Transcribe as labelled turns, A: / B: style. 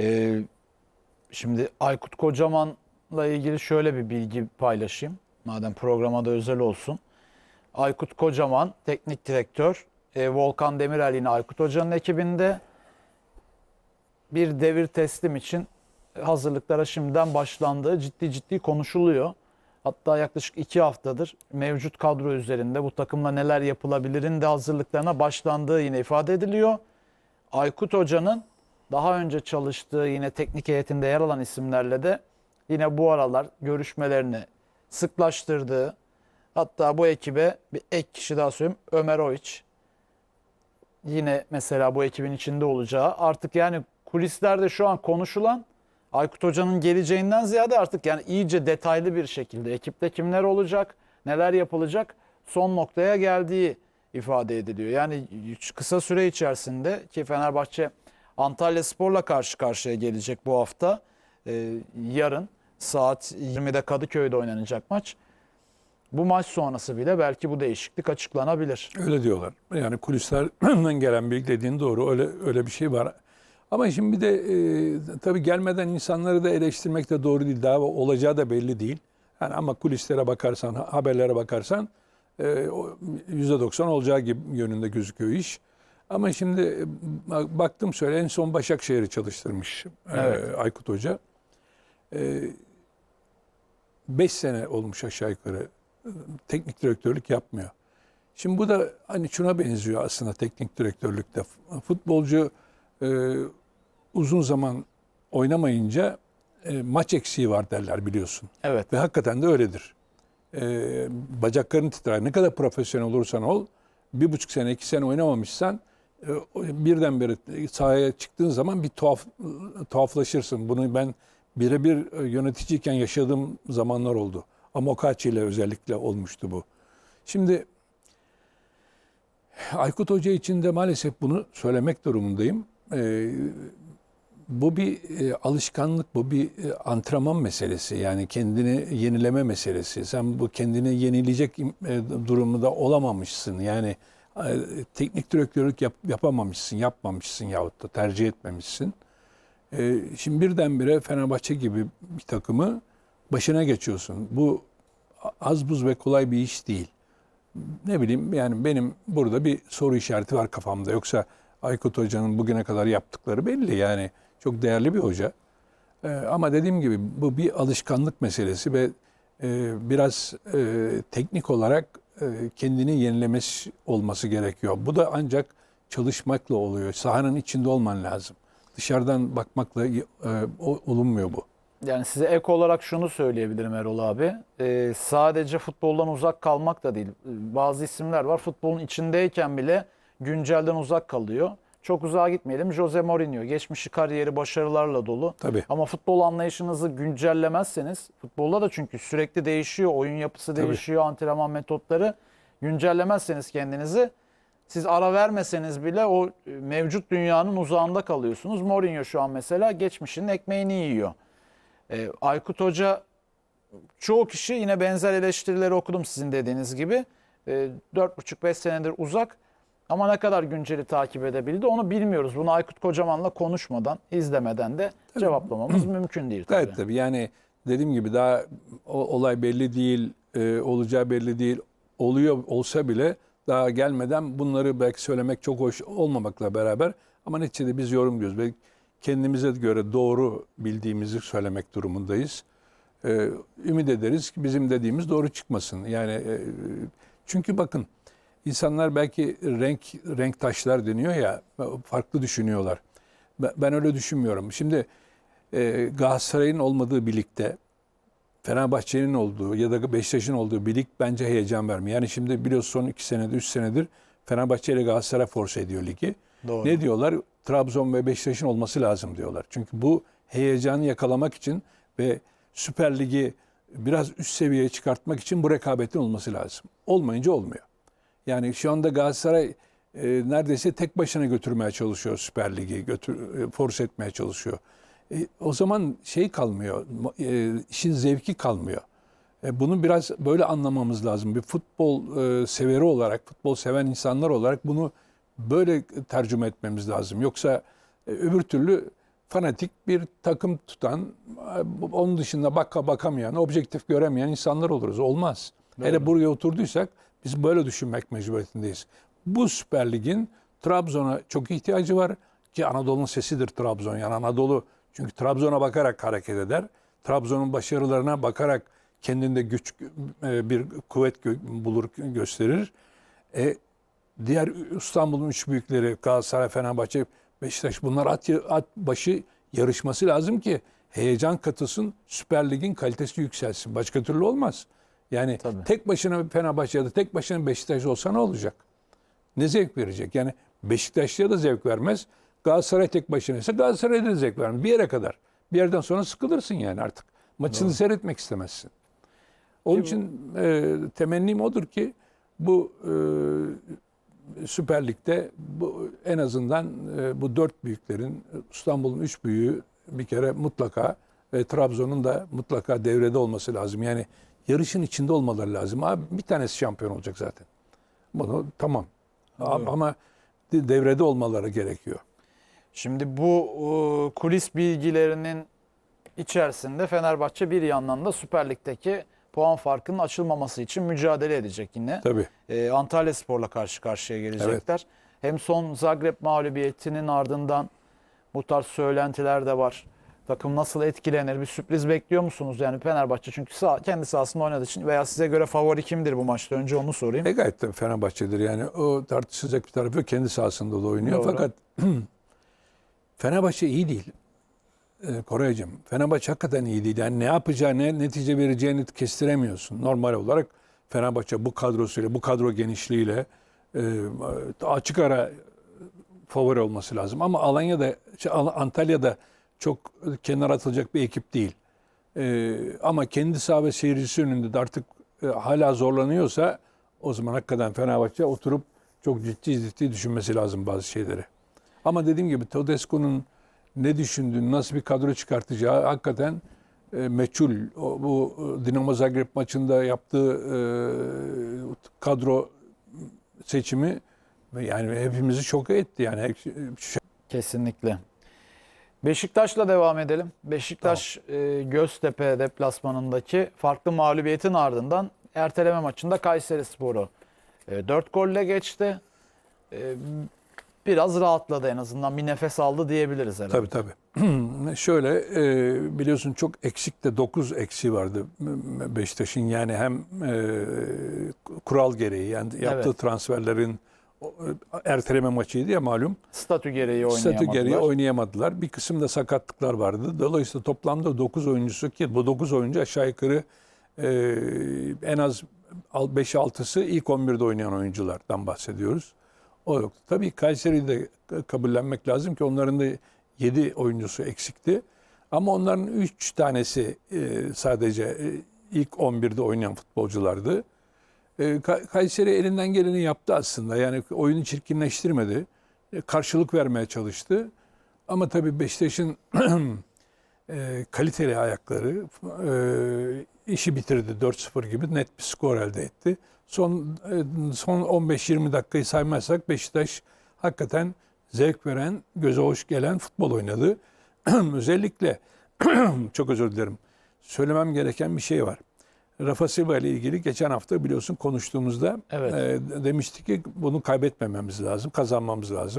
A: Ee, şimdi Aykut Kocaman'la ilgili şöyle bir bilgi paylaşayım. Madem programa da özel olsun. Aykut Kocaman teknik direktör. Ee, Volkan Demirel yine Aykut Hoca'nın ekibinde. Bir devir teslim için hazırlıklara şimdiden başlandığı ciddi ciddi konuşuluyor. Hatta yaklaşık iki haftadır mevcut kadro üzerinde bu takımla neler yapılabilirin de hazırlıklarına başlandığı yine ifade ediliyor. Aykut Hoca'nın daha önce çalıştığı yine teknik heyetinde yer alan isimlerle de yine bu aralar görüşmelerini sıklaştırdığı hatta bu ekibe bir ek kişi daha söyleyeyim Ömer Oiç yine mesela bu ekibin içinde olacağı. Artık yani kulislerde şu an konuşulan Aykut Hoca'nın geleceğinden ziyade artık yani iyice detaylı bir şekilde ekipte kimler olacak, neler yapılacak son noktaya geldiği ifade ediliyor. Yani kısa süre içerisinde ki Fenerbahçe Antalya Spor'la karşı karşıya gelecek bu hafta. Ee, yarın saat 20'de Kadıköy'de oynanacak maç. Bu maç sonrası bile belki bu değişiklik açıklanabilir.
B: Öyle diyorlar. Yani kulislerden gelen bilgi dediğin doğru. Öyle öyle bir şey var. Ama şimdi bir de e, tabii gelmeden insanları da eleştirmek de doğru değil. Daha olacağı da belli değil. Yani ama kulislere bakarsan, haberlere bakarsan e, o %90 olacağı gibi yönünde gözüküyor iş. Ama şimdi e, bak- baktım şöyle en son Başakşehir'i çalıştırmış e,
A: Evet.
B: Aykut Hoca. 5 sene olmuş aşağı yukarı e, teknik direktörlük yapmıyor. Şimdi bu da hani şuna benziyor aslında teknik direktörlükte. Futbolcu e, uzun zaman oynamayınca e, maç eksiği var derler biliyorsun.
A: Evet.
B: Ve hakikaten de öyledir. E, bacakların titrer. Ne kadar profesyonel olursan ol, bir buçuk sene, iki sene oynamamışsan e, birdenbire sahaya çıktığın zaman bir tuhaf tuhaflaşırsın. Bunu ben birebir e, yöneticiyken yaşadığım zamanlar oldu. Amokachi ile özellikle olmuştu bu. Şimdi Aykut Hoca için de maalesef bunu söylemek durumundayım. Ee, bu bir e, alışkanlık, bu bir e, antrenman meselesi. Yani kendini yenileme meselesi. Sen bu kendini yenileyecek e, durumda olamamışsın. Yani e, teknik direktörlük yap- yapamamışsın, yapmamışsın yahut da tercih etmemişsin. E, şimdi birdenbire Fenerbahçe gibi bir takımı başına geçiyorsun. Bu az buz ve kolay bir iş değil ne bileyim yani benim burada bir soru işareti var kafamda. Yoksa Aykut Hoca'nın bugüne kadar yaptıkları belli yani çok değerli bir hoca. Ee, ama dediğim gibi bu bir alışkanlık meselesi ve e, biraz e, teknik olarak e, kendini yenilemesi olması gerekiyor. Bu da ancak çalışmakla oluyor. Sahanın içinde olman lazım. Dışarıdan bakmakla e, olunmuyor bu.
A: Yani size ek olarak şunu söyleyebilirim Erol abi. Ee, sadece futboldan uzak kalmak da değil. Bazı isimler var futbolun içindeyken bile güncelden uzak kalıyor. Çok uzağa gitmeyelim. Jose Mourinho geçmişi kariyeri başarılarla dolu.
B: Tabii.
A: Ama futbol anlayışınızı güncellemezseniz futbolda da çünkü sürekli değişiyor. Oyun yapısı
B: Tabii.
A: değişiyor. Antrenman metotları güncellemezseniz kendinizi siz ara vermeseniz bile o e, mevcut dünyanın uzağında kalıyorsunuz. Mourinho şu an mesela geçmişinin ekmeğini yiyor. Ee, Aykut Hoca çoğu kişi yine benzer eleştirileri okudum sizin dediğiniz gibi. Ee, 4,5-5 senedir uzak ama ne kadar günceli takip edebildi onu bilmiyoruz. Bunu Aykut Kocaman'la konuşmadan, izlemeden de cevaplamamız mümkün değil tabii.
B: Evet tabii yani dediğim gibi daha o- olay belli değil, e, olacağı belli değil. Oluyor olsa bile daha gelmeden bunları belki söylemek çok hoş olmamakla beraber ama neticede biz yorumluyoruz ve kendimize göre doğru bildiğimizi söylemek durumundayız. E, ümit ederiz ki bizim dediğimiz doğru çıkmasın. Yani e, çünkü bakın insanlar belki renk renk taşlar deniyor ya farklı düşünüyorlar. Ben- öyle düşünmüyorum. Şimdi e, Galatasaray'ın olmadığı birlikte Fenerbahçe'nin olduğu ya da Beşiktaş'ın olduğu birlik bence heyecan vermiyor. Yani şimdi biliyorsun son iki senedir, üç senedir Fenerbahçe ile Galatasaray force ediyor ligi.
A: Doğru.
B: Ne diyorlar? Trabzon ve Beşiktaş'ın olması lazım diyorlar. Çünkü bu heyecanı yakalamak için ve Süper Lig'i biraz üst seviyeye çıkartmak için bu rekabetin olması lazım. Olmayınca olmuyor. Yani şu anda Galatasaray e, neredeyse tek başına götürmeye çalışıyor Süper Lig'i, götür, e, force etmeye çalışıyor. E, o zaman şey kalmıyor, e, işin zevki kalmıyor. E, bunu biraz böyle anlamamız lazım. Bir futbol e, severi olarak, futbol seven insanlar olarak bunu böyle tercüme etmemiz lazım. Yoksa e, öbür türlü fanatik bir takım tutan, onun dışında baka bakamayan, objektif göremeyen insanlar oluruz. Olmaz. Hele buraya oturduysak biz böyle düşünmek mecburiyetindeyiz. Bu Süper Lig'in Trabzon'a çok ihtiyacı var ki Anadolu'nun sesidir Trabzon. Yani Anadolu çünkü Trabzon'a bakarak hareket eder. Trabzon'un başarılarına bakarak kendinde güç e, bir kuvvet bulur gösterir. E, diğer İstanbul'un üç büyükleri Galatasaray, Fenerbahçe, Beşiktaş bunlar at, at başı yarışması lazım ki heyecan katılsın, Süper Lig'in kalitesi yükselsin. Başka türlü olmaz. Yani
A: Tabii.
B: tek başına Fenerbahçe ya da tek başına Beşiktaş olsa ne olacak? Ne zevk verecek? Yani Beşiktaşlı'ya da zevk vermez. Galatasaray tek başına ise Galatasaray'a da zevk vermez. Bir yere kadar. Bir yerden sonra sıkılırsın yani artık. Maçını seyretmek istemezsin. Onun için e, temennim odur ki bu e, Süper Lig'de bu en azından e, bu dört büyüklerin İstanbul'un üç büyüğü bir kere mutlaka ve Trabzon'un da mutlaka devrede olması lazım. Yani yarışın içinde olmaları lazım. Abi bir tanesi şampiyon olacak zaten. Bunu tamam. Ama- Ama de- devrede olmaları gerekiyor.
A: Şimdi bu e, kulis bilgilerinin içerisinde Fenerbahçe bir yandan da Süper Lig'deki puan farkının açılmaması için mücadele edecek yine.
B: Tabii.
A: E, Antalya Spor'la karşı karşıya gelecekler. Hem son Zagreb mağlubiyetinin ardından bu tarz söylentiler de var. Takım nasıl etkilenir? Bir sürpriz bekliyor musunuz? Yani Fenerbahçe çünkü sağ, kendi sahasında oynadığı için veya size göre favori kimdir bu maçta? Önce onu sorayım.
B: E gayet de Fenerbahçe'dir yani. O tartışılacak bir tarafı yok. Kendi sahasında da oynuyor.
A: Doğru.
B: Fakat Fenerbahçe iyi değil. Ee, Koraycığım, Fenerbahçe hakikaten iyi değil. Yani ne yapacağı, ne netice vereceğini kestiremiyorsun. Normal olarak Fenerbahçe bu kadrosuyla, bu kadro genişliğiyle e, açık ara favori olması lazım. Ama Alanya'da, şey, Al- Antalya'da çok kenara atılacak bir ekip değil. Ee, ama kendi saha ve seyircisi önünde de artık e, hala zorlanıyorsa o zaman hakikaten Fenerbahçe oturup çok ciddi ciddi düşünmesi lazım bazı şeyleri. Ama dediğim gibi Tedesco'nun ne düşündüğünü, nasıl bir kadro çıkartacağı hakikaten e, meçhul. O, bu e, Dinamo Zagreb maçında yaptığı e, kadro seçimi yani hepimizi şok etti. Yani
A: Kesinlikle. Beşiktaş'la devam edelim. Beşiktaş e, Göztepe deplasmanındaki farklı mağlubiyetin ardından erteleme maçında Kayseri Sporu 4 golle geçti. E, biraz rahatladı en azından bir nefes aldı diyebiliriz herhalde.
B: Tabii tabii. Şöyle e, biliyorsun çok eksik de 9 eksi vardı Beşiktaş'ın yani hem e, kural gereği yani yaptığı
A: Evet.
B: transferlerin e, erteleme maçıydı ya malum.
A: Statü gereği oynayamadılar.
B: Statü gereği oynayamadılar. Bir kısımda sakatlıklar vardı. Dolayısıyla toplamda 9 oyuncusu ki bu 9 oyuncu aşağı yukarı e, en az 5-6'sı ilk 11'de oynayan oyunculardan bahsediyoruz. O yok. Tabii Kayseri'yi de kabullenmek lazım ki onların da 7 oyuncusu eksikti. Ama onların 3 tanesi e, sadece e, ilk 11'de oynayan futbolculardı. E, Ka- Kayseri elinden geleni yaptı aslında. Yani oyunu çirkinleştirmedi. E, Karşılık vermeye çalıştı. Ama tabii Beşiktaş'ın e, kaliteli ayakları e, işi bitirdi 4-0 gibi net bir skor elde etti. Son son 15-20 dakikayı saymazsak Beşiktaş hakikaten zevk veren, göze hoş gelen futbol oynadı. Özellikle çok özür dilerim. Söylemem gereken bir şey var. Rafa Silva ile ilgili geçen hafta biliyorsun konuştuğumuzda
A: Evet.
B: e, demiştik ki bunu kaybetmememiz lazım, kazanmamız lazım.